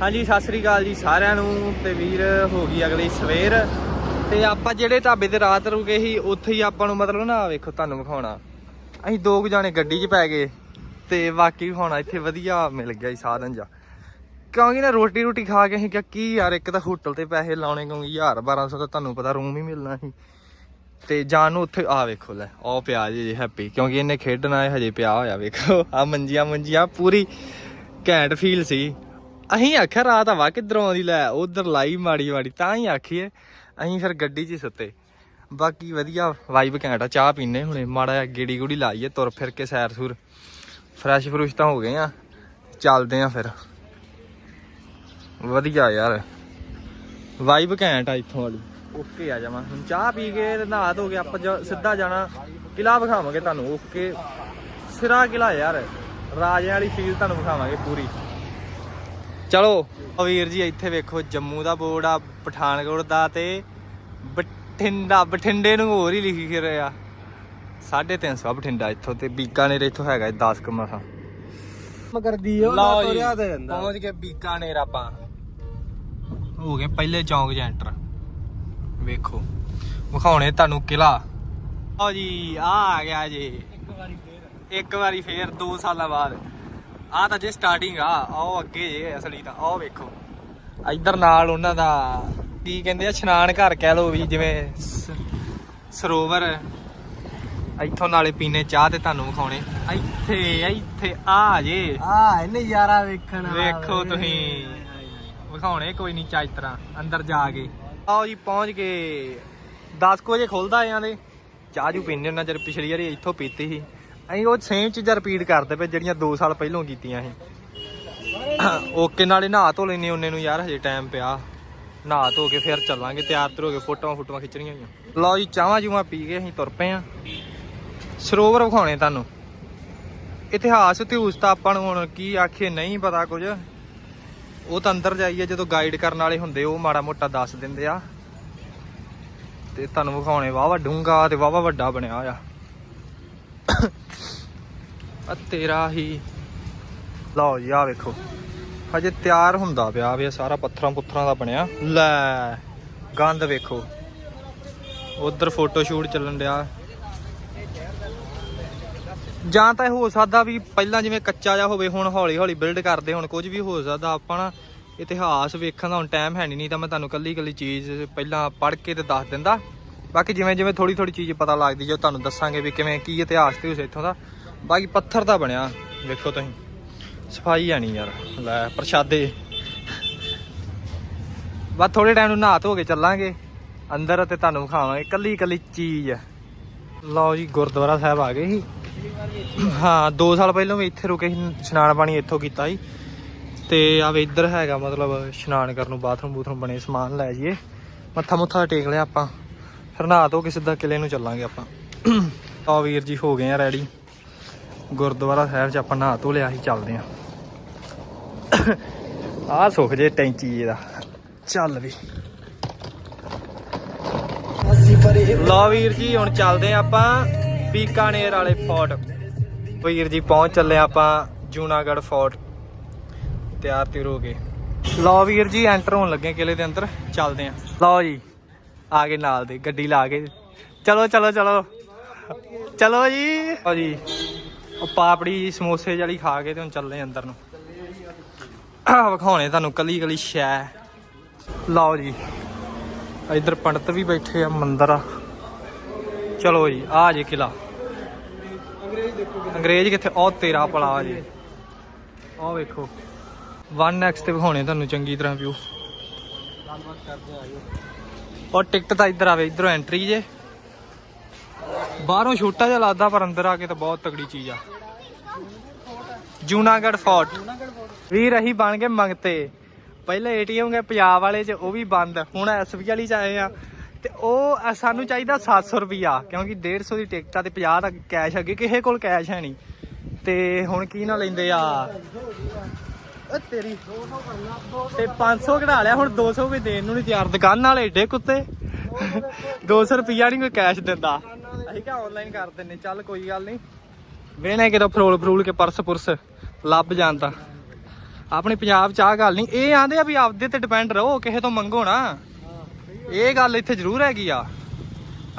ਹਾਂਜੀ, ਸਤਿ ਸ੍ਰੀ ਅਕਾਲ ਜੀ ਸਾਰਿਆਂ ਨੂੰ ਤੇ ਵੀਰ ਹੋ ਗਈ ਅਗਲੀ ਸਵੇਰ। ਤੇ ਆਪਾਂ ਜਿਹੜੇ ਢਾਬੇ ਤੇ ਰਾਤ ਰੁਕੇ ਸੀ, ਉੱਥੇ ਹੀ ਆਪਾਂ ਨੂੰ ਮਤਲਬ ਨਾ, ਆਹ ਵੇਖੋ ਤੁਹਾਨੂੰ ਵਿਖਾਉਣਾ। ਅਸੀਂ ਦੋ ਕੁ ਜਾਣੇ ਗੱਡੀ 'ਚ ਪੈ ਗਏ ਤੇ ਬਾਕੀ ਵਿਖਾਉਣਾ, ਇੱਥੇ ਵਧੀਆ ਮਿਲ ਗਿਆ ਜੀ ਸਾਧਨ ਜਾ ਕਿਉਂਕਿ ਨਾ ਰੋਟੀ ਰੋਟੀ ਖਾ ਕੇ ਅਸੀਂ ਕਿਹਾ, ਕੀ ਯਾਰ, ਇੱਕ ਤਾਂ ਹੋਟਲ ਤੇ ਪੈਸੇ ਲਾਉਣੇ, ਕਿਉਂਕਿ 1000 1200 ਦਾ ਤੁਹਾਨੂੰ ਪਤਾ ਰੂਮ ਹੀ ਮਿਲਣਾ ਸੀ। ਤੇ ਜਾਣ ਨੂੰ ਉੱਥੇ ਆ ਵੇਖੋ ਲੈ ਉਹ ਪਿਆ ਜੀ ਹੈਪੀ ਕਿਉਂਕਿ ਇਹਨੇ ਖੇਡਣਾ ਹੈ ਹਜੇ ਪਿਆ ਹੋਇਆ, ਵੇਖੋ ਆ ਮੰਜੀਆਂ ਮੰਜੀਆਂ ਪੂਰੀ ਘੈਂਟ ਫੀਲ ਸੀ। ਅਸੀਂ ਆਖਿਆ ਰਾਤ ਹਵਾ ਕਿੱਧਰੋਂ ਆਉਂਦੀ, ਲੈ ਉਧਰ ਲਾਈ ਮਾੜੀ ਮਾੜੀ, ਤਾਂ ਹੀ ਆਖੀਏ। ਅਸੀਂ ਫਿਰ ਗੱਡੀ 'ਚ ਹੀ ਸੁੱਤੇ। ਬਾਕੀ ਵਧੀਆ ਵਾਈਬ ਘੈਂਟ ਆ, ਚਾਹ ਪੀਨੇ ਹੁਣੇ, ਮਾੜਾ ਜਿਹਾ ਗੇੜੀ ਗੁੜੀ ਲਾਈਏ, ਤੁਰ ਫਿਰ ਕੇ ਸੈਰ ਸੂਰ। ਫਰੈਸ਼ ਫਰੂਸ਼ ਤਾਂ ਹੋ ਗਏ ਆ, ਚੱਲਦੇ ਆ ਫਿਰ। ਵਧੀਆ ਯਾਰ ਵਾਈਬ ਘੈਂਟ ਆ ਇੱਥੋਂ ਵਾਲੀ। ਓਕੇ ਆ ਜਾਵਾਂ, ਹੁਣ ਚਾਹ ਪੀ ਕੇ ਤੇ ਨਹਾ ਧੋ ਕੇ ਆਪਾਂ ਸਿੱਧਾ ਜਾਣਾ, ਕਿਲਾ ਵਿਖਾਵਾਂਗੇ ਤੁਹਾਨੂੰ, ਓਕੇ। ਸਿਰਾ ਕਿਲਾ ਯਾਰ, ਰਾਜਿਆਂ ਵਾਲੀ ਫੀਲ ਤੁਹਾਨੂੰ ਵਿਖਾਵਾਂਗੇ ਪੂਰੀ। ਚਲੋ ਉਹ ਵੀਰ ਜੀ ਇੱਥੇ ਵੇਖੋ ਜੰਮੂ ਦਾ ਬੋਰਡ ਆ ਪਠਾਨਕੋਟ ਦਾ ਤੇ ਬਠਿੰਡਾ ਬਠਿੰਡੇ ਨੂੰ ਹੋਰ ਹੀ ਲਿਖੀ ਫਿਰ ਆ। 350 ਬਠਿੰਡਾ ਇੱਥੋਂ ਤੇ ਬੀਕਾਨੇਰ ਇੱਥੋਂ ਹੈਗਾ 10 ਕੁ ਮਸਾਂ। ਕਰਦੀ ਲਓ ਜੀ ਪਹੁੰਚ ਗਏ ਬੀਕਾਨੇਰ ਆਪਾਂ। ਹੋ ਗਏ ਪਹਿਲੇ ਚੌਂਕ 'ਚ ਐਂਟਰ ਵੇਖੋ ਵਿਖਾਉਣੇ ਤੁਹਾਨੂੰ ਕਿਲਾ ਆਓ ਜੀ ਆ ਆ ਗਿਆ ਜੀ। ਇੱਕ ਵਾਰੀ ਫੇਰ। 2 ਸਾਲਾਂ ਬਾਅਦ। ਆ ਤਾਂ ਜੇ ਸਟਾਰਟਿੰਗ ਆ ਆਓ ਅੱਗੇ ਜੇ ਅਸਲੀ ਤਾਂ ਆਓ ਵੇਖੋ। ਇੱਧਰ ਨਾਲ ਉਹਨਾਂ ਦਾ ਕੀ ਕਹਿੰਦੇ ਆ ਇਸ਼ਨਾਨ ਘਰ ਕਹਿ ਲੋ ਵੀ ਜਿਵੇਂ ਸਰੋਵਰ। ਇੱਥੋਂ ਨਾਲੇ ਪੀਨੇ ਚਾਹ ਤੇ ਤੁਹਾਨੂੰ ਵਿਖਾਉਣੇ। ਇੱਥੇ ਇੱਥੇ ਆ ਜੇ। ਆ ਇਹ ਨਜ਼ਾਰਾ ਵੇਖਣ ਵੇਖੋ। ਤੁਸੀਂ। ਵਿਖਾਉਣੇ ਕੋਈ ਨਹੀਂ ਚਾਹ ਤਰ੍ਹਾਂ ਅੰਦਰ ਜਾ ਕੇ। ਆਓ ਜੀ ਪਹੁੰਚ ਗਏ। 10 ਕੁ ਵਜੇ ਖੁੱਲਦਾ ਇਹਨਾਂ ਦੇ। ਚਾਹ ਜੂ ਪੀਂਦੇ ਉਹਨਾਂ ਚਿਰ ਪਿਛਲੀ ਵਾਰੀ ਇੱਥੋਂ ਪੀਤੀ ਸੀ। ਅਸੀਂ ਉਹ ਸੇਮ ਚੀਜ਼ਾਂ ਰਿਪੀਟ ਕਰਦੇ ਪਏ ਜਿਹੜੀਆਂ 2 ਸਾਲ ਪਹਿਲਾਂ ਕੀਤੀਆਂ ਸੀ। ਓਕੇ, ਨਾਲੇ ਨਹਾ ਧੋ ਲੈਨੇ ਉਹਨੇ ਨੂੰ ਯਾਰ, ਹਜੇ ਟਾਈਮ ਪਿਆ। ਨਹਾ ਧੋ ਕੇ ਫਿਰ ਚੱਲਾਂਗੇ, ਤਿਆਰ ਤੁਰ ਹੋ ਕੇ ਫੋਟੋਆਂ ਫੋਟੋਆਂ ਖਿੱਚਣੀਆਂ ਹੋਈਆਂ। ਲਓ ਜੀ, ਚਾਹਾਂ ਜੂਆਂ ਪੀ ਕੇ ਅਸੀਂ ਤੁਰ ਪਏ ਆ ਸਰੋਵਰ ਵਿਖਾਉਣੇ ਤੁਹਾਨੂੰ। ਇਤਿਹਾਸ ਇਤਿਹਾਸ ਤਾਂ ਆਪਾਂ ਨੂੰ ਹੁਣ ਕੀ ਆਖੇ ਨਹੀਂ ਪਤਾ ਕੁਝ। ਉਹ ਤਾਂ ਅੰਦਰ ਜਾਈਏ, ਜਦੋਂ ਗਾਈਡ ਕਰਨ ਵਾਲੇ ਹੁੰਦੇ, ਉਹ ਮਾੜਾ ਮੋਟਾ ਦੱਸ ਦਿੰਦੇ ਆ। ਤੇ ਤੁਹਾਨੂੰ ਵਿਖਾਉਣੇ ਵਾਵਾ ਡੂੰਗਾ ਤੇ ਵਾਵਾ ਵੱਡਾ ਬਣਿਆ ਆ ਆ ਤੇਰਾ ਹੀ। ਲਓ ਜੀ ਆ ਵੇਖੋ। ਹਜੇ ਤਿਆਰ ਹੁੰਦਾ ਪਿਆ ਵੀ ਸਾਰਾ ਪੱਥਰਾਂ ਪੁੱਥਰਾਂ ਦਾ ਬਣਿਆ। ਲੈ, ਗੰਦ ਵੇਖੋ। ਉਧਰ ਫੋਟੋ ਸ਼ੂਟ ਚੱਲਣ ਡਿਆ। ਜਾਂ ਤਾਂ ਇਹ ਹੋ ਸਕਦਾ ਵੀ ਪਹਿਲਾਂ ਜਿਵੇਂ ਕੱਚਾ ਜਿਹਾ ਹੋਵੇ, ਹੁਣ ਹੌਲੀ ਹੌਲੀ ਬਿਲਡ ਕਰਦੇ, ਹੁਣ ਕੁਝ ਵੀ ਹੋ ਸਕਦਾ। ਆਪਾਂ ਨਾ ਇਤਿਹਾਸ ਵੇਖਣ ਦਾ ਹੁਣ ਟਾਈਮ ਹੈ ਨਹੀਂ ਤਾਂ ਮੈਂ ਤੁਹਾਨੂੰ ਕੱਲੀ ਕੱਲੀ ਚੀਜ਼ ਪਹਿਲਾਂ ਪੜ੍ਹ ਕੇ ਤੇ ਦੱਸ ਦਿੰਦਾ। ਬਾਕੀ ਜਿਵੇਂ ਜਿਵੇਂ ਥੋੜੀ ਥੋੜੀ ਚੀਜ਼ ਪਤਾ ਲੱਗਦੀ ਜੋ ਤੁਹਾਨੂੰ ਦੱਸਾਂਗੇ ਵੀ ਕਿਵੇਂ, ਕੀ ਇਤਿਹਾਸ ਤੇ ਉਸ ਇੱਥੋਂ ਦਾ। ਬਾਕੀ ਪੱਥਰ ਦਾ ਬਣਿਆ, ਵੇਖੋ ਤੁਸੀਂ। ਸਫ਼ਾਈ ਆ ਨਹੀਂ ਯਾਰ, ਲੈ ਪ੍ਰਸ਼ਾਦੇ। ਬਸ ਥੋੜੇ ਟਾਈਮ ਨੂੰ ਨਹਾ ਧੋ ਕੇ ਚੱਲਾਂਗੇ। ਅੰਦਰ ਤੇ ਤੁਹਾਨੂੰ ਵਿਖਾਵਾਂਗੇ, ਕੱਲੀ ਕੱਲੀ ਚੀਜ਼ ਲਓ ਜੀ, ਗੁਰਦੁਆਰਾ ਸਾਹਿਬ ਆ ਗਏ ਸੀ। ਹਾਂ 2 ਸਾਲ ਪਹਿਲਾਂ ਵੀ ਇੱਥੇ ਰੁਕੇ ਸੀ, ਇਸ਼ਨਾਨ ਪਾਣੀ ਇੱਥੋਂ ਕੀਤਾ ਸੀ। ਤੇ ਆਵੇ ਇੱਧਰ ਹੈਗਾ, ਮਤਲਬ ਇਸ਼ਨਾਨ ਕਰਨ ਨੂੰ ਬਾਥਰੂਮ ਬੂਥਰੂਮ ਬਣੇ ਸਮਾਨ ਲੈ ਜਾਈਏ। ਮੱਥਾ ਮੁੱਥਾ ਟੇਕ ਲਿਆ ਆਪਾਂ। ਫਿਰ ਨਹਾ ਧੋ ਕੇ ਸਿੱਧਾ ਕਿਲੇ ਨੂੰ ਚੱਲਾਂਗੇ ਆਪਾਂ। ਆ ਵੀਰ ਜੀ ਹੋ ਗਏ ਆ ਰੈਡੀ ਗੁਰਦੁਆਰਾ ਸਾਹਿਬ 'ਚ ਆਪਾਂ ਨਹਾ ਧੋ ਲਿਆ ਸੀ, ਚੱਲਦੇ ਆ ਆਹ ਸੁੱਖ ਜੇ ਟੈਂਚੀ ਇਹਦਾ। ਚੱਲ ਵੀ। ਲਓ ਵੀਰ ਜੀ, ਹੁਣ ਚੱਲਦੇ ਆਪਾਂ ਬੀਕਾਨੇਰ ਵਾਲੇ ਫੋਰਟ। ਵੀਰ ਜੀ, ਪਹੁੰਚ ਚੱਲੇ ਆਪਾਂ ਜੂਨਾਗੜ੍ਹ ਫੋਰਟ। ਤਿਆਰ ਤਿਰ ਹੋ ਗਏ ਲਓ ਵੀਰ ਜੀ ਐਂਟਰ ਹੋਣ ਲੱਗੇ ਕਿਲੇ ਦੇ ਅੰਦਰ। ਚੱਲਦੇ ਆ ਲਓ ਜੀ, ਆ ਗਏ ਨਾਲ ਦੇ, ਗੱਡੀ ਲਾ ਕੇ। ਚਲੋ ਚਲੋ ਚਲੋ। ਚਲੋ ਜੀ। ਲਓ ਜੀ। ਉਹ ਪਾਪੜੀ, ਸਮੋਸੇ ਜਿਹੜੀ ਖਾ ਕੇ ਤੇ ਹੁਣ ਚੱਲੇ ਅੰਦਰ ਨੂੰ। ਵਿਖਾਉਣੇ ਤੁਹਾਨੂੰ ਕੱਲੀ ਕੱਲੀ ਸ਼ੈ। ਲਓ ਜੀ, ਇੱਧਰ ਪੰਡਤ ਵੀ ਬੈਠੇ ਆ, ਮੰਦਰ ਆ। ਚਲੋ ਜੀ ਆ ਜੇ ਕਿਲਾ ਅੰਗਰੇਜ਼ ਕਿੱਥੇ? ਉਹ ਤੇਰਾ ਭਲਾ ਜੀ। ਉਹ ਵੇਖੋ। 1x ਤੇ ਵਿਖਾਉਣੇ ਤੁਹਾਨੂੰ ਚੰਗੀ ਤਰ੍ਹਾਂ ਵਿਊ ਔਰ ਟਿਕਟ ਤਾਂ ਇੱਧਰ ਆਵੇ, ਇੱਧਰੋਂ ਐਂਟਰੀ ਜੇ। ਬਾਹਰੋਂ ਛੋਟਾ ਜਿਹਾ ਲੱਗਦਾ ਪਰ ਅੰਦਰ ਆ ਕੇ ਤਾਂ ਬਹੁਤ ਤਗੜੀ ਚੀਜ਼ ਆ। ਜੂਨਾਗੜ੍ਹ ਫੋਰਟ। ਵੀਰ ਅਸੀਂ ਬਣ ਗਏ ਮੰਗਤੇ। ਪਹਿਲੇ ਏਟੀਐਮ ਗਏ ਪੰਜਾਬ ਵਾਲੇ ਚ ਉਹ ਵੀ ਬੰਦ। ਹੁਣ ਐਸਬੀ ਵਾਲੀ ਚ ਆਏ ਆ। ਤੇ ਉਹ ਸਾਨੂੰ ਚਾਹੀਦਾ 700 ਰੁਪਿਆ ਕਿਉਂਕਿ 150 ਦੀ ਟਿਕਟ ਆ ਤੇ 50 ਦਾ ਕੈਸ਼ ਅੱਗੇ ਕਿਸੇ ਕੋਲ ਕੈਸ਼ ਹੈ ਨਹੀਂ। ਤੇ ਹੁਣ ਕੀ ਨਾ ਲੈਂਦੇ ਆ। ਓ ਤੇਰੀ। ਤੇ 500 ਕਢਾ ਲਿਆ ਹੁਣ 200 ਵੀ ਦੇਣ ਨੂੰ ਨਹੀਂ ਤਿਆਰ। ਦੁਕਾਨ ਵਾਲੇ ਏਡੇ ਕੁੱਤੇ। 200 ਰੁਪਿਆ ਨਹੀਂ ਕੋਈ ਕੈਸ਼ ਦਿੰਦਾ। ਅਸੀਂ ਕਿਹਾ ਆਨਲਾਈਨ ਕਰ ਦਿੰਨੇ ਚੱਲ ਕੋਈ ਗੱਲ ਨਹੀਂ। ਵੇਨੇ ਕਿਦੋਂ ਫਰੋਲ ਫਰੂਲ ਕੇ ਪਰਸ ਪੁਰਸ ਲੱਭ ਜਾਂਦਾ ਆਪਣੇ ਪੰਜਾਬ ਚ ਆਹ ਗੱਲ ਨਹੀਂ ਇਹ ਆਂਦੇ ਆ ਵੀ ਆਪਦੇ ਤੇ ਡਿਪੈਂਡ ਰਹੋ ਕਿਸੇ ਤੋਂ ਮੰਗੋ ਨਾ। ਇਹ ਗੱਲ ਇੱਥੇ ਜ਼ਰੂਰ ਹੈਗੀ ਆ।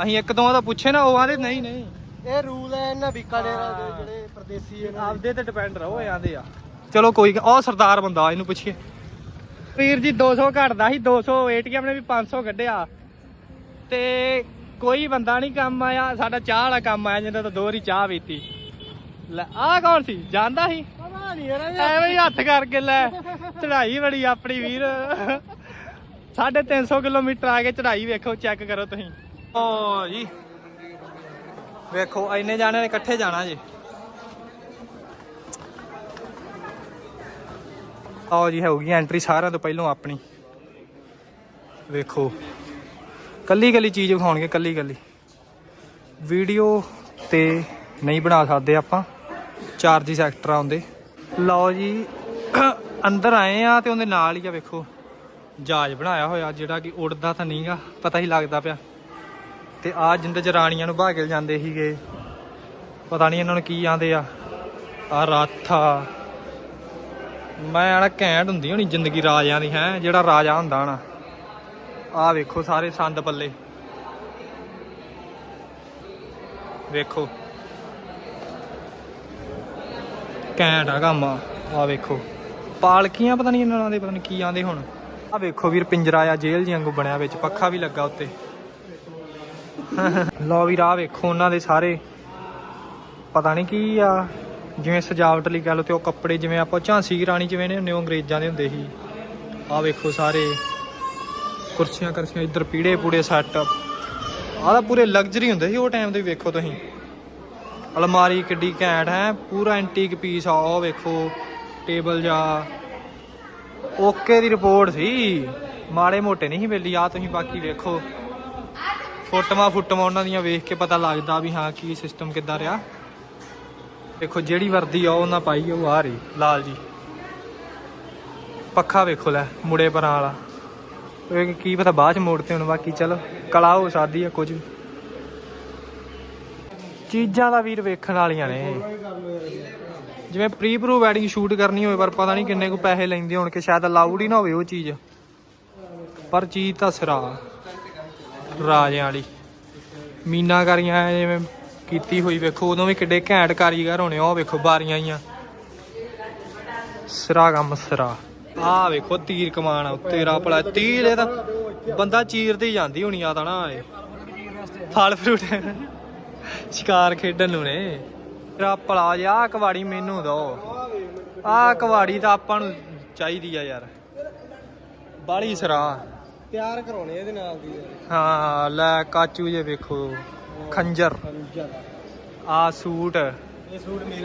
ਅਸੀਂ ਇੱਕ ਦੋ ਦਾ ਪੁੱਛੇ ਨਾ ਉਹ ਆਂਦੇ ਨਹੀਂ ਨਹੀਂ। ਇਹ ਰੂਲ ਹੈ ਇਹਨਾਂ ਬੀਕਾਨੇਰ ਦੇ ਜਿਹੜੇ ਪਰਦੇਸੀ ਇਹਨਾਂ। ਆਪਦੇ ਤੇ ਡਿਪੈਂਡ ਰਹੋ ਇਹ ਆਂਦੇ ਆ। ਚਲੋ ਕੋਈ ਉਹ ਸਰਦਾਰ ਬੰਦਾ ਇਹਨੂੰ ਪੁੱਛੀਏ। ਵੀਰ ਜੀ 200 ਘਟਦਾ ਸੀ 200 ਏਟੀਐਮ ਨੇ ਵੀ 500 ਕੱਢਿਆ। ਤੇ ਕੋਈ ਬੰਦਾ ਨਹੀਂ ਕੰਮ ਆਇਆ ਸਾਡਾ ਚਾਹ ਵਾਲਾ ਕੰਮ ਆਇਆ ਜਿਹਦਾ ਤਾਂ ਦੋ ਵਾਰੀ ਚਾਹ ਪੀਤੀ। ਲੈ ਆਹ ਕੌਣ ਸੀ? ਜਾਂਦਾ ਸੀ? ਪਤਾ ਨਹੀਂ ਯਾਰ ਇਹ ਐਵੇਂ ਹੀ ਹੱਥ ਕਰਕੇ ਲੈ ਚੜਾਈ ਬੜੀ ਆਪਣੀ ਵੀਰ। 350 ਕਿਲੋਮੀਟਰ ਆ ਕੇ ਚੜਾਈ ਵੇਖੋ ਚੈੱਕ ਕਰੋ ਤੁਸੀਂ। ਓ ਜੀ। ਵੇਖੋ ਇੰਨੇ ਜਾਣੇ ਨੇ ਇਕੱਠੇ ਜਾਣਾ ਜੀ। ਆਓ ਜੀ ਹੋਊਗੀ ਐਂਟਰੀ ਸਾਰਿਆਂ ਤੋਂ ਪਹਿਲਾਂ ਆਪਣੀ। ਵੇਖੋ। ਕੱਲੀ ਕੱਲੀ ਚੀਜ਼ ਵਿਖਾਉਣਗੇ ਕੱਲੀ ਕੱਲੀ ਵੀਡੀਓ ਤੇ ਨਹੀਂ ਬਣਾ ਸਕਦੇ ਆਪਾਂ। ਚਾਰਜੀ ਸੈਕਟਰ ਆਉਂਦੇ ਲਓ ਜੀ, ਅੰਦਰ ਆਏ ਆ ਤੇ ਉਹਦੇ ਨਾਲ ਹੀ ਆ ਵੇਖੋ। ਜਹਾਜ਼ ਬਣਾਇਆ ਹੋਇਆ, ਜਿਹੜਾ ਕਿ ਉੜਦਾ ਤਾਂ ਨਹੀਂਗਾ, ਪਤਾ ਹੀ ਲੱਗਦਾ ਪਿਆ। ਤੇ ਆ ਜਿੰਦੇ ਚ ਰਾਣੀਆਂ ਨੂੰ ਭਾਗਲ ਜਾਂਦੇ ਸੀਗੇ। ਪਤਾ ਨਹੀਂ ਇਹਨਾਂ ਨੂੰ ਕੀ ਆਂਦੇ ਆ। ਆ ਰੱਥ। ਆ ਮੈਂ ਆਣਾ ਘੈਂਟ ਹੁੰਦੀ ਹੋਣੀ ਜ਼ਿੰਦਗੀ ਰਾਜਿਆਂ ਦੀ, ਹੈ, ਜਿਹੜਾ ਰਾਜਾ ਹੁੰਦਾ ਨਾ। ਆਹ ਵੇਖੋ ਸਾਰੇ ਸੰਦ ਪੱਲੇ। ਵੇਖੋ। ਘੈਂਟ ਆ ਕੰਮ ਆ। ਆਹ ਵੇਖੋ। ਪਾਲਕੀਆਂ ਪਤਾ ਨਹੀਂ ਇਹਨਾਂ ਦੇ, ਪਤਾ ਨਹੀਂ ਕੀ ਆਂਦੇ ਹੁਣ। ਆ ਵੇਖੋ ਵੀਰ ਪਿੰਜਰਾ ਆ, ਜੇਲ੍ਹ ਜੀ ਵਾਂਗੂ ਬਣਿਆ ਵਿੱਚ, ਪੱਖਾ ਵੀ ਲੱਗਾ ਉੱਤੇ। ਲਓ ਵੀਰ, ਆ ਵੇਖੋ ਉਹਨਾਂ ਦੇ ਸਾਰੇ। ਪਤਾ ਨਹੀਂ ਕੀ ਆ, ਜਿਵੇਂ ਸਜਾਵਟ ਲਈ ਗੱਲ ਤੇ ਉਹ ਕੱਪੜੇ ਜਿਵੇਂ ਆਪਾਂ ਝਾਂਸੀ ਰਾਣੀ ਜਿਵੇਂ ਨੇ ਹੁੰਦੇ ਉਹ ਅੰਗਰੇਜ਼ਾਂ ਦੇ ਹੁੰਦੇ ਸੀ। ਆ ਵੇਖੋ ਸਾਰੇ। ਕੁਰਸੀਆਂ ਕਰਸੀਆਂ, ਇੱਧਰ ਪੀੜੇ ਪੂੜੇ ਸੈੱਟ। ਆਹ ਤਾਂ ਪੂਰੇ ਲਗਜ਼ਰੀ ਹੁੰਦੇ ਸੀ ਉਹ ਟਾਈਮ ਦੇ ਵੇਖੋ ਤੁਸੀਂ। ਅਲਮਾਰੀ ਕਿੱਡੀ ਘੈਂਟ ਹੈ, ਪੂਰਾ ਐਂਟੀਕ ਪੀਸ ਆ, ਉਹ ਵੇਖੋ ਟੇਬਲ ਜਾ। ਓਕੇ ਦੀ ਰਿਪੋਰਟ ਸੀ। ਮਾੜੇ ਮੋਟੇ ਨਹੀਂ ਸੀ ਵੇਲੀ ਆ ਤੁਸੀਂ ਬਾਕੀ ਵੇਖੋ। ਫੋਟੋਆਂ ਫੁੱਟਵਾਂ ਉਹਨਾਂ ਦੀਆਂ ਵੇਖ ਕੇ ਪਤਾ ਲੱਗਦਾ ਵੀ ਹਾਂ ਕੀ ਸਿਸਟਮ ਕਿੱਦਾਂ ਰਿਹਾ। ਵੇਖੋ ਜਿਹੜੀ ਵਰਦੀ ਆ, ਉਹਨਾਂ ਪਾਈ ਉਹ ਆ ਰਹੀ, ਲਾਲ ਜੀ। ਪੱਖਾ ਵੇਖੋ ਲੈ ਮੁੜੇ ਪਰਾਂ ਵਾਲਾ। ਇਹ ਕੀ ਪਤਾ ਬਾਅਦ ਚ ਮੋੜ ਤੇ ਹੁਣ, ਬਾਕੀ ਚਲੋ, ਕਲਾ ਹੋ ਸਕਦੀ ਆ ਕੁਝ। ਵੀ ਚੀਜ਼ਾਂ ਦਾ ਵੀਰ ਵੇਖਣ ਵਾਲੀਆਂ ਨੇ। ਜਿਵੇਂ ਪ੍ਰੀ ਪ੍ਰੋ ਵੈਡਿੰਗ ਸ਼ੂਟ ਕਰਨੀ ਹੋਵੇ, ਪਰ ਪਤਾ ਨਹੀਂ ਕਿੰਨੇ ਕੁ ਪੈਸੇ ਲੈਂਦੇ ਹੋਣ ਕਿ ਸ਼ਾਇਦ ਅਲਾਉਡ ਹੀ ਨਾ ਹੋਵੇ ਉਹ ਚੀਜ਼। ਪਰ ਚੀਜ਼ ਤਾਂ ਸਿਰਾ, ਰਾਜਿਆਂ ਵਾਲੀ। ਮੀਨਾਕਾਰੀਆਂ ਜਿਵੇਂ ਕੀਤੀ ਹੋਈ ਵੇਖੋ, ਉਦੋਂ ਵੀ ਕਿੱਡੇ ਘੈਂਟ ਕਾਰੀਗਰ ਹੋਣੇ, ਉਹ ਵੇਖੋ ਬਾਰੀਆਂ ਆਈਆਂ। ਸਿਰਾ ਕੰਮ ਸਿਰਾ। ਆਹ ਵੇਖੋ ਤੀਰ ਕਮਾਨ ਤੇਰਾ ਭਲਾ ਤੀਰ ਇਹ ਤਾਂ ਬੰਦਾ ਚੀਰਦੇ ਜਾਂਦੀ ਹੋਣੀ ਆ ਤਾਂ ਨਾ ਇਹ। ਫਲ ਫਰੂਟ। ਸ਼ਿਕਾਰ ਖੇਡਣ ਨੂੰ ਨੇ। ਤੇਰਾ ਭਲਾ ਜਾ ਕਵਾੜੀ ਮੈਨੂੰ ਦੋ। ਆਹ ਕਵਾੜੀ ਤਾਂ ਆਪਾਂ ਨੂੰ ਚਾਹੀਦੀ ਆ ਯਾਰ। ਬਾਲੀ ਸਰਾ। ਤਿਆਰ ਕਰਾਉਣੇ ਇਹਦੇ ਨਾਲ ਦੀ। ਹਾਂ ਲੈ ਕਾਚੂ ਜੇ ਵੇਖੋ। ਖੰਜਰ। ਆ ਸੂਟ।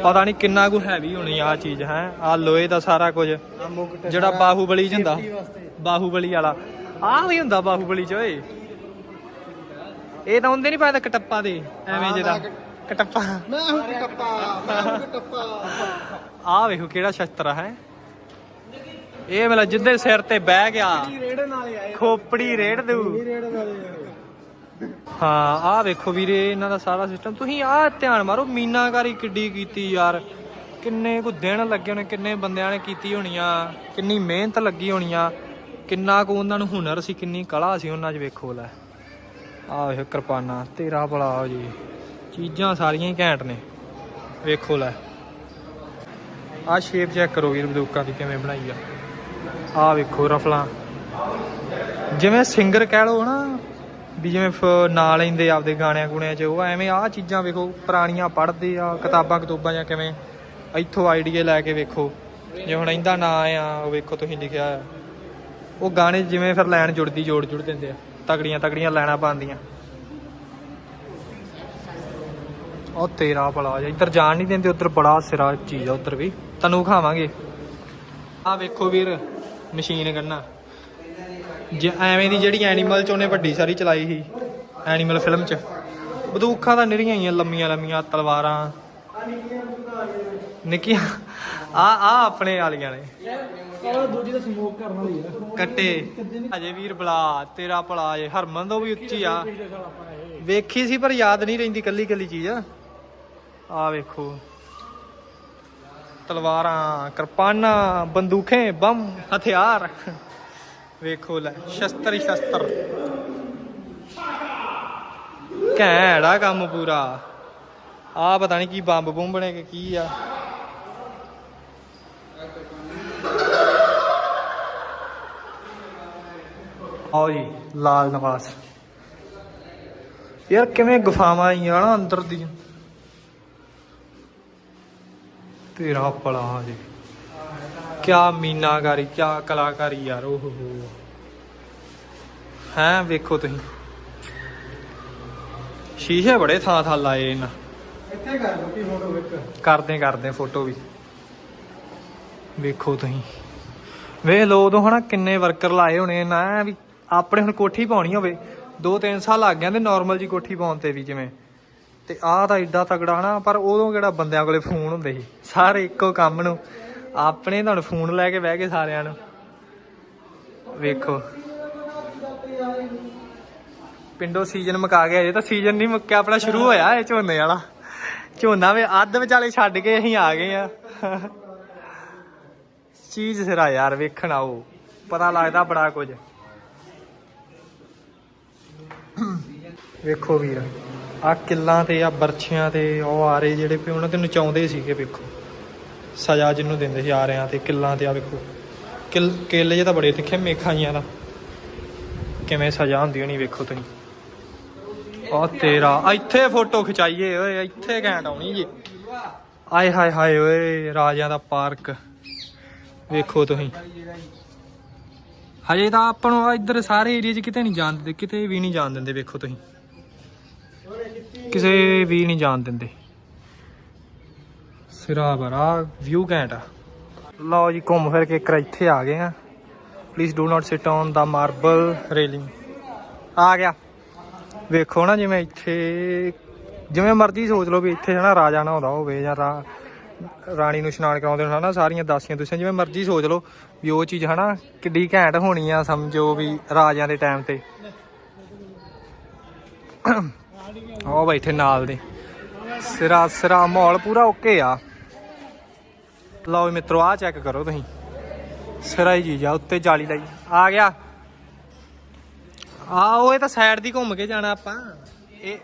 ਪਤਾ ਨਹੀਂ ਕਿੰਨਾ ਕੁ ਹੈਵੀ ਹੋਣੀ ਆ ਚੀਜ਼ ਹੈ? ਆ ਲੋਹੇ ਦਾ ਸਾਰਾ ਕੁਝ। ਆ ਜਿਹੜਾ ਬਾਹੂਬਲੀ ਚ ਹੁੰਦਾ। ਬਾਹੂਬਲੀ ਵਾਲਾ। ਆਹ ਵੀ ਹੁੰਦਾ ਬਾਹੂਬਲੀ ਚ ਓਏ। ਇਹ ਤਾਂ ਹੁੰਦੇ ਨਹੀਂ ਪਾਇਆ ਕਟੱਪਾ ਦੇ ਐਵੇਂ ਹਾਂ, ਮੈਂ ਕਟੱਪਾ। ਮੈਂ ਹੁਣ ਟੱਪਾ ਮੈਂ ਹੁਣ ਟੱਪਾ ਆਹ ਵੇਖੋ ਕਿਹੜਾ ਸ਼ਸਤਰ ਹੈ। ਇਹ ਮਤਲਬ ਜਿੱਦੇ ਸਿਰ ਤੇ ਬਹਿ ਗਿਆ ਖੋਪੜੀ ਰੇੜ ਦੂ ਹਾਂ, ਆਹ ਵੇਖੋ ਵੀਰੇ, ਇਹਨਾਂ ਦਾ ਸਾਰਾ ਸਿਸਟਮ ਤੁਸੀਂ ਆਹ ਧਿਆਨ ਮਾਰੋ, ਮੀਨਾਕਾਰੀ ਕਿੱਡੀ ਕੀਤੀ ਯਾਰ। ਕਿੰਨੇ ਕੁ ਦਿਨ ਲੱਗੇ ਹੋਣੇ, ਕਿੰਨੇ ਬੰਦਿਆਂ ਨੇ ਕੀਤੀ ਹੋਣੀ ਆ ਕਿੰਨੀ ਮਿਹਨਤ ਲੱਗੀ ਹੋਣੀ ਆ ਕਿੰਨਾ ਕੁ ਉਹਨਾਂ ਨੂੰ ਹੁਨਰ ਸੀ, ਕਿੰਨੀ ਕਲਾ ਸੀ ਉਹਨਾਂ 'ਚ ਵੇਖੋ ਲੈ। ਆਹ ਵੇਖੋ ਕਿਰਪਾਨਾ, ਤੇਰਾ ਭਲਾ ਹੋ ਜੀ। ਚੀਜ਼ਾਂ ਸਾਰੀਆਂ ਹੀ ਘੈਂਟ ਨੇ। ਵੇਖੋ ਲੈ। ਆਹ ਸ਼ੇਪ ਚੈੱਕ ਕਰੋ ਵੀਰ ਬੰਦੂਕਾਂ ਦੀ, ਕਿਵੇਂ ਬਣਾਈ ਆ। ਆਹ ਵੇਖੋ ਰਫਲਾਂ। ਜਿਵੇਂ ਸਿੰਗਰ ਕਹਿ ਲੋ ਨਾ ਵੀ ਜਿਵੇਂ ਨਾਂ ਲੈਂਦੇ ਆਪਦੇ ਗਾਣਿਆਂ ਗੁਣਿਆਂ 'ਚ, ਉਹ ਐਵੇਂ ਆਹ ਚੀਜ਼ਾਂ ਵੇਖੋ, ਪੁਰਾਣੀਆਂ ਪੜ੍ਹਦੇ ਆ, ਕਿਤਾਬਾਂ ਕਤੂਬਾਂ ਜਾਂ ਕਿਵੇਂ ਇੱਥੋਂ ਆਈਡੀਆ ਲੈ ਕੇ ਵੇਖੋ। ਜੇ ਹੁਣ ਇਹਦਾ ਨਾਂ ਆ, ਉਹ ਵੇਖੋ ਤੁਸੀਂ ਲਿਖਿਆ ਆ ਉਹ ਗਾਣੇ 'ਚ ਜਿਵੇਂ ਫਿਰ ਲਾਈਨ ਜੁੜਦੀ, ਜੋੜ ਜੁੜ ਦਿੰਦੇ ਆ। ਤਗੜੀਆਂ ਤਗੜੀਆਂ ਲਾਈਨਾਂ ਪਾਉਂਦੀਆਂ ਉਹ ਤੇਰਾ ਭਲਾ ਜਾ। ਇੱਧਰ ਜਾਣ ਨਹੀਂ ਦਿੰਦੇ, ਉੱਧਰ ਬੜਾ ਸਿਰਾ ਚੀਜ਼ ਆ ਉੱਧਰ ਵੀ। ਤੈਨੂੰ ਖਾਵਾਂਗੇ ਆ ਵੇਖੋ ਵੀਰ, ਮਸ਼ੀਨ ਕਰਨਾ ਐਵੇਂ ਦੀ ਜਿਹੜੀ ਐਨੀਮਲ ਚ ਉਹਨੇ ਵੱਡੀ ਸਾਰੀ ਚਲਾਈ ਸੀ ਐਨੀਮਲ ਫਿਲਮ ਚ ਬੰਦੂਕਾਂ ਤਾਂ ਨਿਰੀਆਂ ਹੀ ਆ, ਲੰਮੀਆਂ ਲੰਮੀਆਂ ਤਲਵਾਰਾਂ, ਨਿੱਕੀਆਂ, ਆ ਆ ਆਪਣੇ ਵਾਲੀਆਂ ਨੇ। ਦੂਜੀ ਤਾਂ ਸਮੋਕ ਕਰਨ ਵਾਲੀ ਆ ਕੱਟੇ ਅਜੇ ਵੀਰ ਬਲਾ, ਤੇਰਾ ਭਲਾ ਜੇ ਹਰਮਨ ਤੋਂ ਵੀ ਉੱਚੀ ਆ। ਵੇਖੀ ਸੀ ਪਰ ਯਾਦ ਨਹੀਂ ਰਹਿੰਦੀ ਕੱਲੀ ਕੱਲੀ ਚੀਜ਼। ਆ ਵੇਖੋ। ਤਲਵਾਰਾਂ, ਕਿਰਪਾਨਾਂ, ਬੰਦੂਖੇ, ਬੰਮ, ਹਥਿਆਰ। ਵੇਖੋ ਲੈ, ਸ਼ਸਤਰ ਹੀ ਸ਼ਸਤਰ। ਘੈਂੜਾ ਕੰਮ ਪੂਰਾ। ਆ ਪਤਾ ਨਹੀਂ ਕੀ ਬੰਬ ਬੁੰਬ ਬਣੇ ਕਿ ਕੀ ਆ। ਆਓ ਜੀ, ਲਾਲ ਨਵਾਸ ਯਾਰ ਕਿਵੇਂ ਗੁਫਾਵਾਂ ਆਈਆਂ ਨਾ ਅੰਦਰ ਦੀ ਤੇਰਾ ਭਲਾ ਜੀ। ਕਿਆ ਮੀਨਾਕਾਰੀ ਕਿਆ ਕਲਾਕਾਰੀ ਯਾਰ ਓਹ ਹੋ ਹੈ। ਵੇਖੋ ਤੁਸੀਂ। ਸ਼ੀਸ਼ੇ ਬੜੇ ਥਾਂ ਥਾਂ ਲਾਏ ਇਹਨਾਂ। ਇੱਥੇ ਕਰ ਲਓ ਕੀ ਫੋਟੋ ਇੱਕ। ਕਰਦੇ ਕਰਦੇ ਫੋਟੋ ਵੀ। ਵੇਖੋ ਤੁਸੀਂ। ਵੇਖ ਲੋ ਉਦੋਂ ਹਨਾ ਕਿੰਨੇ ਵਰਕਰ ਲਾਏ ਹੋਣੇ ਨਾ ਵੀ ਆਪਣੇ ਹੁਣ ਕੋਠੀ ਪਾਉਣੀ ਹੋਵੇ। 2-3 ਸਾਲ ਲੱਗ ਜਾਂਦੇ ਨਾਰਮਲ ਜੀ ਕੋਠੀ ਪਾਉਣ ਤੇ ਵੀ ਜਿਵੇਂ। ਤੇ ਆਹ ਤਾਂ ਏਡਾ ਤਗੜਾ ਹਨਾ ਪਰ ਉਦੋਂ ਕਿਹੜਾ ਬੰਦਿਆਂ ਕੋਲੇ ਫੋਨ ਹੁੰਦੇ ਸੀ। ਸਾਰੇ ਇੱਕੋ ਕੰਮ ਨੂੰ। ਆਪਣੇ ਤੁਹਾਨੂੰ ਫੋਨ ਲੈ ਕੇ ਬਹਿ ਗਏ ਸਾਰਿਆਂ ਨੂੰ। ਵੇਖੋ। ਪਿੰਡੋਂ ਸੀਜ਼ਨ ਮੁਕਾ ਗਿਆ ਜੇ ਤਾਂ ਸੀਜ਼ਨ ਨਹੀਂ ਮੁੱਕਿਆ, ਆਪਣਾ ਸ਼ੁਰੂ ਹੋਇਆ ਇਹ ਝੋਨੇ ਵਾਲਾ। ਝੋਨਾ ਵੀ ਅੱਧ ਵਿਚਾਲੇ ਛੱਡ ਕੇ ਅਸੀਂ ਆ ਗਏ ਆ ਚੀਜ਼ ਸਿਰਾ ਯਾਰ, ਵੇਖਣ ਆਓ ਪਤਾ ਲੱਗਦਾ ਬੜਾ ਕੁਝ। ਵੇਖੋ ਵੀਰ ਆ ਕਿੱਲਾਂ ਤੇ ਆ ਬਰਛੀਆਂ ਤੇ, ਉਹ ਆ ਰਹੇ ਜਿਹੜੇ ਵੀ ਉਹਨਾਂ ਤੇ ਨਚਾਉਂਦੇ ਸੀਗੇ, ਵੇਖੋ। ਸਜ਼ਾ ਜਿਹਨੂੰ ਦਿੰਦੇ ਸੀ ਆ ਰਿਆਂ ਤੇ, ਕਿੱਲਾਂ ਤੇ ਆ ਵੇਖੋ। ਕਿਲ, ਕਿੱਲ ਜੇ ਤਾਂ ਬੜੇ ਤਿੱਖੇ ਮੇਖਾਂ ਦਾ ਕਿਵੇਂ ਸਜ਼ਾ ਹੁੰਦੀ ਹੋਣੀ ਵੇਖੋ ਤੁਸੀਂ। ਆ ਤੇਰਾ, ਇੱਥੇ ਫੋਟੋ ਖਿਚਾਈਏ ਓਏ, ਇੱਥੇ ਘੈਂਟ ਆਉਣੀ ਜੀ। ਆਏ ਹਾਏ ਹਾਏ ਓਏ, ਰਾਜਿਆਂ ਦਾ ਪਾਰਕ। ਵੇਖੋ ਤੁਸੀਂ। ਹਜੇ ਤਾਂ ਆਪਾਂ ਨੂੰ ਆਹ ਇੱਧਰ ਸਾਰੇ ਏਰੀਆ 'ਚ ਕਿਤੇ ਨਹੀਂ ਜਾਣ ਦਿੰਦੇ, ਕਿਤੇ ਵੀ ਨਹੀਂ ਜਾਣ ਦਿੰਦੇ ਵੇਖੋ ਤੁਸੀਂ। ਕਿਸੇ ਵੀ ਨਹੀਂ ਜਾਣ ਦਿੰਦੇ। ਸਿਰਾ ਬਰਾ ਵਿਊ ਘੈਂਟ ਆ। ਲਓ ਜੀ, ਘੁੰਮ ਫਿਰ ਕੇ ਇੱਕ ਇੱਥੇ ਆ ਗਏ ਆ। Please do not sit on the marble railing ਆ ਗਿਆ। ਵੇਖੋ ਨਾ ਜਿਵੇਂ ਇੱਥੇ, ਜਿਵੇਂ ਮਰਜ਼ੀ ਸੋਚ ਲਓ ਵੀ ਇੱਥੇ ਹਨਾ ਰਾਜਾ ਨਾ ਹੁੰਦਾ ਹੋਵੇ ਜਾਂ ਰਾਣੀ ਨੂੰ ਇਸ਼ਨਾਨ ਕਰਾਉਂਦੇ ਹੋਣਾ ਹਨਾ, ਸਾਰੀਆਂ ਦਾਸੀਆਂ ਦੂਸੀਆਂ, ਜਿਵੇਂ ਮਰਜ਼ੀ ਸੋਚ ਲਓ ਵੀ ਉਹ ਚੀਜ਼ ਹਨਾ ਕਿੱਡੀ ਘੈਂਟ ਹੋਣੀ ਆ, ਸਮਝੋ ਵੀ ਰਾਜਿਆਂ ਦੇ ਟਾਈਮ ਤੇ। ਉਹ ਬੈਠੇ ਨਾਲ ਦੇ। ਸਿਰਾ ਸਿਰਾ ਮਾਹੌਲ ਪੂਰਾ ਓਕੇ ਆ। ਲਓ ਵੀ ਮਿੱਤਰੋ ਆ ਚੈੱਕ ਕਰੋ ਤੁਸੀਂ। ਸਿਰਾ ਹੀ ਚੀਜ਼ ਉੱਤੇ ਜਾਲੀ ਲਾਈ। ਆ ਗਿਆ। ਆ, ਉਹ ਇਹ ਤਾਂ ਸਾਈਡ ਦੀ ਘੁੰਮ ਕੇ ਜਾਣਾ ਆਪਾਂ। ਇਹ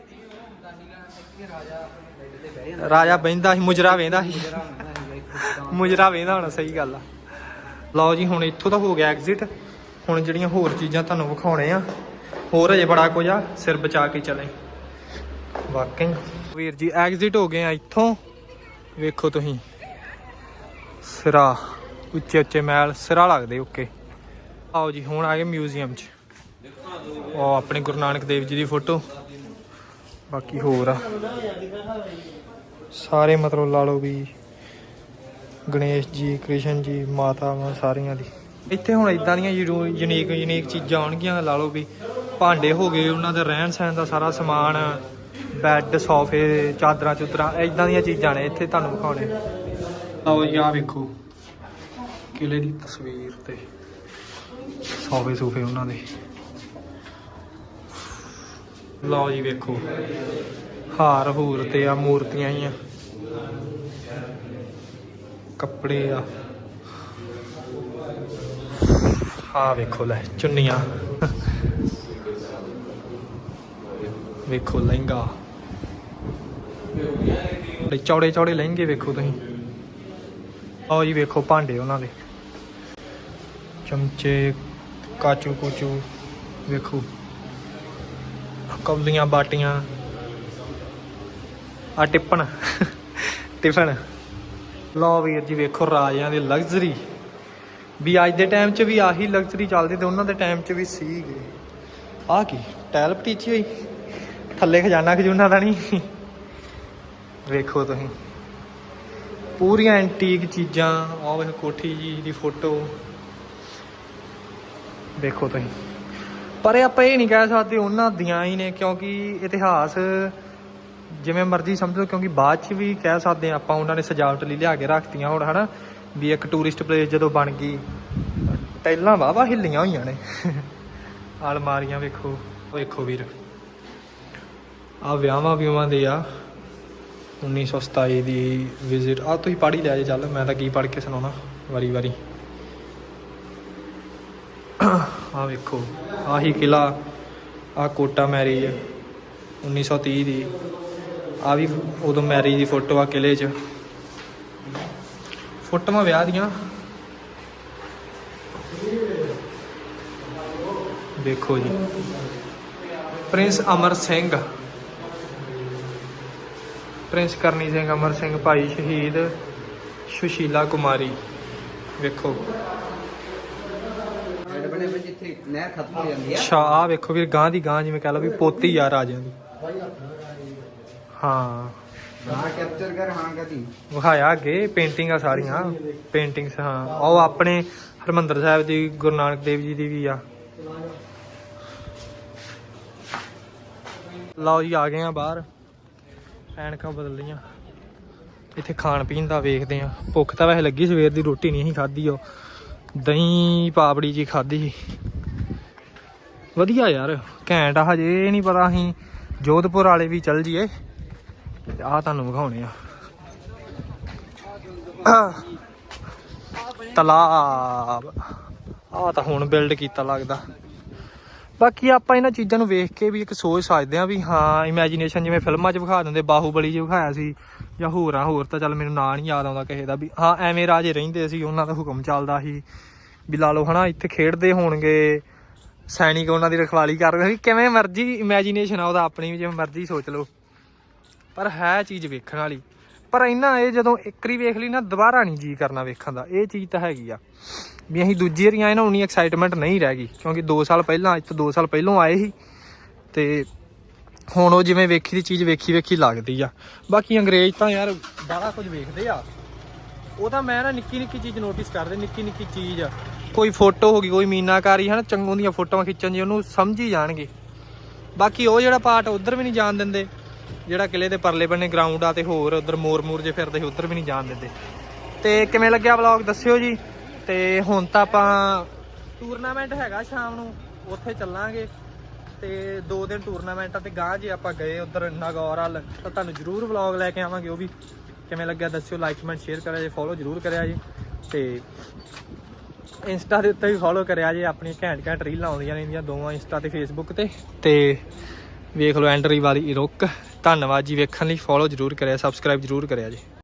ਰਾਜਾ ਬਹਿੰਦਾ ਸੀ, ਮੁਜਰਾ ਵੇਂਦਾ ਸੀ। ਮੁਜਰਾ ਵੇਂਦਾ ਹੁਣ, ਸਹੀ ਗੱਲ ਆ। ਲਓ ਜੀ, ਹੁਣ ਇੱਥੋਂ ਤਾਂ ਹੋ ਗਿਆ ਐਗਜ਼ਿਟ ਹੁਣ ਜਿਹੜੀਆਂ ਹੋਰ ਚੀਜ਼ਾਂ ਤੁਹਾਨੂੰ ਵਿਖਾਉਣੇ ਆ, ਹੋਰ ਅਜੇ ਬੜਾ ਕੁਝ ਆ, ਸਿਰ ਬਚਾ ਕੇ ਚਲੇ। ਵਾਕਈ। ਵੀਰ ਜੀ ਐਗਜ਼ਿਟ ਹੋ ਗਏ ਆ ਇੱਥੋਂ। ਵੇਖੋ ਤੁਸੀਂ। ਸਿਰਾ, ਉੱਚੇ ਉੱਚੇ ਮਹਿਲ, ਸਿਰਾ ਲੱਗਦੇ ਓਕੇ ਆਓ ਜੀ, ਹੁਣ ਆ ਗਏ ਮਿਊਜ਼ੀਅਮ 'ਚ। ਉਹ ਆਪਣੇ ਗੁਰੂ ਨਾਨਕ ਦੇਵ ਜੀ ਦੀ ਫੋਟੋ। ਬਾਕੀ ਹੋਰ ਆ। ਸਾਰੇ ਮਤਲਬ ਲਾ ਲਓ ਵੀ ਗਣੇਸ਼ ਜੀ, ਕ੍ਰਿਸ਼ਨ ਜੀ, ਮਾਤਾਵਾਂ ਸਾਰੀਆਂ ਦੀ। ਇੱਥੇ ਹੁਣ ਇਦਾਂ ਦੀਆਂ ਯੂਨੀਕ ਯੂਨੀਕ ਚੀਜ਼ਾਂ ਆਉਣਗੀਆਂ, ਲਾ ਲਓ ਵੀ ਭਾਂਡੇ ਹੋ ਗਏ, ਉਹਨਾਂ ਦਾ ਰਹਿਣ ਸਹਿਣ ਦਾ ਸਾਰਾ ਸਮਾਨ ਬੈੱਡ ਸੋਫੇ ਚਾਦਰਾਂ ਚੁਦਰਾਂ ਇਦਾਂ ਦੀਆਂ ਚੀਜ਼ਾਂ ਨੇ ਇੱਥੇ ਤੁਹਾਨੂੰ ਵਿਖਾਉਣੇ। ਆਓ ਜੀ, ਆਹ ਵੇਖੋ। ਕਿਲੇ ਦੀ ਤਸਵੀਰ ਤੇ। ਸੋਫੇ ਸੋਫੇ ਉਹਨਾਂ ਦੇ। ਲਓ ਜੀ ਵੇਖੋ। ਹਾਰ ਹੂਰ ਤੇ ਆ ਮੂਰਤੀਆਂ ਹੀ ਆ। ਕੱਪੜੇ ਆ। ਆ ਵੇਖੋ ਲੈ, ਚੁੰਨੀਆਂ। ਵੇਖੋ ਲਹਿੰਗਾ। ਚੌੜੇ ਚੌੜੇ ਲਹਿੰਗੇ ਵੇਖੋ ਤੁਸੀਂ। ਆਓ ਜੀ ਵੇਖੋ ਭਾਂਡੇ ਉਹਨਾਂ ਦੇ। ਚਮਚੇ ਕਾਚੂ ਕੂਚੂ ਵੇਖੋ। ਕੌਲੀਆਂ, ਬਾਟੀਆਂ। ਆ ਟਿੱਪਣ, ਟਿਫਨ। ਲਓ ਵੀਰ ਜੀ ਵੇਖੋ ਰਾਜਿਆਂ ਦੀ ਲਗਜ਼ਰੀ। ਵੀ ਅੱਜ ਦੇ ਟਾਈਮ 'ਚ ਵੀ ਆਹੀ ਲਗਜ਼ਰੀ ਚੱਲਦੀ ਤੇ ਉਹਨਾਂ ਦੇ ਟਾਈਮ 'ਚ ਵੀ ਸੀਗੇ। ਆ ਕੀ ਟੈਲ ਪਟੀਚੀ ਹੋਈ? ਥੱਲੇ ਖਜ਼ਾਨਾ ਖਜੂਨਾ ਦਾ ਨਹੀਂ? ਵੇਖੋ ਤੁਸੀਂ। ਪੂਰੀਆਂ ਐਂਟੀਕ ਚੀਜ਼ਾਂ, ਆਹ ਵੇਖੋ ਕੋਠੀ ਜੀ ਦੀ ਫੋਟੋ ਦੇਖੋ ਤੁਸੀਂ। ਪਰ ਇਹ ਆਪਾਂ ਇਹ ਨਹੀਂ ਕਹਿ ਸਕਦੇ ਉਹਨਾਂ ਦੀਆਂ ਹੀ ਨੇ, ਕਿਉਂਕਿ ਇਤਿਹਾਸ ਜਿਵੇਂ ਮਰਜ਼ੀ ਸਮਝੋ, ਕਿਉਂਕਿ ਬਾਅਦ ਚ ਵੀ ਕਹਿ ਸਕਦੇ ਹਾਂ ਆਪਾਂ ਉਹਨਾਂ ਨੇ ਸਜਾਵਟ ਲਈ ਲਿਆ ਕੇ ਰੱਖਤੀਆਂ ਹੁਣ, ਹਨਾ? ਵੀ ਇੱਕ ਟੂਰਿਸਟ ਪਲੇਸ ਜਦੋਂ ਬਣ ਗਈ ਟੈਲਾਂ ਵਾਵਾ ਹਿੱਲੀਆਂ ਹੋਈਆਂ ਨੇ। ਅਲਮਾਰੀਆਂ ਵੇਖੋ ਵੇਖੋ ਵੀਰ। ਆ ਵਿਆਹਾਂ ਵਿਆਹਾਂ ਦੇ ਆ। 1927 ਦੀ ਵਿਜ਼ਿਟ ਆ ਤੁਸੀਂ ਪੜ੍ਹ ਹੀ ਲਿਆ ਜੇ ਚੱਲ, ਮੈਂ ਤਾਂ ਕੀ ਪੜ੍ਹ ਕੇ ਸੁਣਾਉਣਾ, ਵਾਰੀ ਵਾਰੀ। ਆ ਵੇਖੋ, ਆਹੀ ਕਿਲਾ ਆ ਕੋਟਾ ਮੈਰਿਜ 1930 ਦੀ। ਆ ਵੀ ਉਦੋਂ ਮੈਰਿਜ ਦੀ ਫੋਟੋ ਆ ਕਿਲੇ 'ਚ। ਫੋਟੋਆਂ ਵਿਆਹ ਦੀਆਂ। ਦੇਖੋ ਜੀ। ਪ੍ਰਿੰਸ ਅਮਰ ਸਿੰਘ ਪ੍ਰਿੰਸ ਕਰਨੀ ਸਿੰਘ ਅਮਰ ਸਿੰਘ ਭਾਈ ਸ਼ਹੀਦ ਸੁਸ਼ੀਲਾ ਕੁਮਾਰੀ। ਵੇਖੋ। ਜਿੱਥੇ ਨਹਿਰ ਖਤਮ ਹੋ ਜਾਂਦੀ ਆ। ਅੱਛਾ ਆ ਵੇਖੋ ਵੀਰ ਗਾਂ ਦੀ ਗਾਂ ਜਿਵੇਂ ਕਹ ਲਓ ਵੀ ਪੋਤੀ ਆ ਰਾਜਿਆਂ ਦੀ। ਹਾਂ। ਗਾਂ ਕੈਪਚਰ ਕਰ ਹਾਂ ਕਦੀ। ਵਿਖਾਇਆ ਅੱਗੇ ਪੇਂਟਿੰਗਾਂ ਸਾਰੀਆਂ। ਪੇਂਟਿੰਗਸ ਹਾਂ। ਉਹ ਆਪਣੇ ਹਰਮੰਦਰ ਸਾਹਿਬ ਦੀ ਗੁਰੂ ਨਾਨਕ ਦੇਵ ਜੀ ਦੀ ਵੀ ਆ। ਲਓ ਜੀ ਆ ਗਏ ਆ ਬਾਹਰ। ਐਨਕਾਂ ਬਦਲ ਲਈਆਂ। ਇੱਥੇ ਖਾਣ ਪੀਣ ਦਾ ਵੇਖਦੇ ਆ ਭੁੱਖ ਤਾਂ ਵੈਸੇ ਲੱਗੀ ਸਵੇਰ ਦੀ, ਰੋਟੀ ਨਹੀਂ ਸੀ ਖਾਧੀ ਉਹ। ਦਹੀਂ, ਪਾਪੜੀ ਜੀ ਖਾਧੀ ਸੀ। ਵਧੀਆ ਯਾਰ, ਘੈਂਟ ਆ, ਹਜੇ ਇਹ ਨਹੀਂ ਪਤਾ ਅਸੀਂ ਜੋਧਪੁਰ ਵਾਲੇ ਵੀ ਚੱਲ ਜੀਏ ਆਹ ਤੁਹਾਨੂੰ ਵਿਖਾਉਣੇ ਆ। ਤਲਾਬ। ਆਹ ਤਾਂ ਹੁਣ ਬਿਲਡ ਕੀਤਾ ਲੱਗਦਾ। ਬਾਕੀ ਆਪਾਂ ਇਹਨਾਂ ਚੀਜ਼ਾਂ ਨੂੰ ਵੇਖ ਕੇ ਵੀ ਇੱਕ ਸੋਚ ਸਕਦੇ ਆ ਵੀ ਹਾਂ ਇਮੇਜਿਨੇਸ਼ਨ ਜਿਵੇਂ ਫਿਲਮਾਂ 'ਚ ਵਿਖਾ ਦਿੰਦੇ, ਬਾਹੂਬਲੀ 'ਚ ਵਿਖਾਇਆ ਸੀ ਜਾਂ ਹੋਰਾਂ ਹੋਰ ਤਾਂ ਚੱਲ ਮੈਨੂੰ ਨਾਂ ਨਹੀਂ ਯਾਦ ਆਉਂਦਾ ਕਿਸੇ ਦਾ ਵੀ। ਹਾਂ, ਐਵੇਂ ਰਾਜੇ ਰਹਿੰਦੇ ਸੀ, ਉਹਨਾਂ ਦਾ ਹੁਕਮ ਚੱਲਦਾ ਸੀ ਵੀ ਲਾ ਲਓ ਹਨਾ, ਇੱਥੇ ਖੇਡਦੇ ਹੋਣਗੇ, ਸੈਨਿਕ ਉਹਨਾਂ ਦੀ ਰਖਵਾਲੀ ਕਰਦੇ ਸੀ। ਕਿਵੇਂ ਮਰਜ਼ੀ ਇਮੇਜਿਨੇਸ਼ਨ ਆ, ਉਹਦਾ ਆਪਣੀ ਵੀ ਜਿਵੇਂ ਮਰਜ਼ੀ ਸੋਚ ਲਓ। ਪਰ ਹੈ ਚੀਜ਼ ਵੇਖਣ ਵਾਲੀ। ਪਰ ਇਹਨਾਂ ਇਹ ਜਦੋਂ ਇੱਕ ਵਾਰੀ ਵੇਖ ਲਈ ਨਾ, ਦੁਬਾਰਾ ਨਹੀਂ ਜੀ ਕਰਨਾ ਵੇਖਣ ਦਾ। ਇਹ ਚੀਜ਼ ਤਾਂ ਹੈਗੀ ਆ। ਵੀ ਅਸੀਂ ਦੂਜੀ ਵਾਰੀ ਆਏ ਨਾ, ਉਨੀ ਐਕਸਾਈਟਮੈਂਟ ਨਹੀਂ ਰਹਿ ਗਈ, ਕਿਉਂਕਿ 2 ਸਾਲ ਪਹਿਲਾਂ ਅੱਜ ਤੋਂ 2 ਸਾਲ ਪਹਿਲਾਂ ਆਏ ਸੀ ਤੇ ਹੁਣ ਉਹ ਜਿਵੇਂ ਵੇਖੀ ਦੀ ਚੀਜ਼ ਵੇਖੀ ਵੇਖੀ ਲੱਗਦੀ ਆ। ਬਾਕੀ ਅੰਗਰੇਜ਼ ਤਾਂ ਯਾਰ ਬੜਾ ਕੁਝ ਵੇਖਦੇ ਆ। ਉਹ ਤਾਂ ਮੈਂ ਨਾ ਨਿੱਕੀ ਨਿੱਕੀ ਚੀਜ਼ ਨੋਟਿਸ ਕਰਦੇ, ਨਿੱਕੀ ਨਿੱਕੀ ਚੀਜ਼ ਕੋਈ ਫੋਟੋ ਹੋ ਗਈ, ਕੋਈ ਮੀਨਾਕਾਰੀ, ਹਨ, ਚੰਗੋਂ ਦੀਆਂ ਫੋਟੋਆਂ ਖਿੱਚਣ ਜੀ, ਉਹਨੂੰ ਸਮਝ ਹੀ ਜਾਣਗੇ। ਬਾਕੀ ਉਹ ਜਿਹੜਾ ਪਾਰਟ ਉਧਰ ਵੀ ਨਹੀਂ ਜਾਣ ਦਿੰਦੇ, ਜਿਹੜਾ ਕਿਲੇ ਦੇ ਪਰਲੇ ਬੰਨੇ ਗਰਾਊਂਡ ਆ ਤੇ ਹੋਰ ਉਧਰ ਮੋਰ ਮੋਰ ਜੇ ਫਿਰਦੇ ਸੀ, ਉਧਰ ਵੀ ਨਹੀਂ ਜਾਣ ਦਿੰਦੇ। ਤੇ ਕਿਵੇਂ ਲੱਗਿਆ ਵਲੌਗ ਦੱਸਿਓ ਜੀ। ਤੇ ਹੁਣ ਤਾਂ ਆਪਾਂ ਟੂਰਨਾਮੈਂਟ ਹੈਗਾ ਸ਼ਾਮ ਨੂੰ, ਉੱਥੇ ਚੱਲਾਂਗੇ। ਤੇ ਦੋ ਦਿਨ ਟੂਰਨਾਮੈਂਟ ਆ ਤੇ ਗਾਂ ਜੇ ਆਪਾਂ ਗਏ ਉਧਰ ਨਾਗੌਰ ਵਾਲ, ਤਾਂ ਤੁਹਾਨੂੰ ਜ਼ਰੂਰ ਵਲੌਗ ਲੈ ਕੇ ਆਵਾਂਗੇ, ਉਹ ਵੀ ਕਿਵੇਂ ਲੱਗਿਆ ਦੱਸਿਓ ਲਾਈਕ ਕਮੈਂਟ ਸ਼ੇਅਰ ਕਰਿਆ ਜੇ ਫੋਲੋ ਜ਼ਰੂਰ ਕਰਿਆ ਜੀ। ਤੇ ਇੰਸਟਾ ਦੇ ਉੱਤੇ ਵੀ ਫੋਲੋ ਕਰਿਆ ਜੇ ਆਪਣੀ ਘੈਂਟ ਘੈਂਟ ਰੀਲਾਂ ਆਉਂਦੀਆਂ ਰਹਿੰਦੀਆਂ ਦੋਵਾਂ ਇੰਸਟਾ ਤੇ ਫੇਸਬੁੱਕ ਤੇ। ਤੇ ਵੇਖ ਲਓ ਐਂਟਰੀ ਵਾਲੀ ਰੁੱਕ। ਧੰਨਵਾਦ ਜੀ ਵੇਖਣ ਲਈ ਫੋਲੋ ਜ਼ਰੂਰ ਕਰਿਆ ਸਬਸਕ੍ਰਾਈਬ ਜ਼ਰੂਰ ਕਰਿਆ ਜੀ।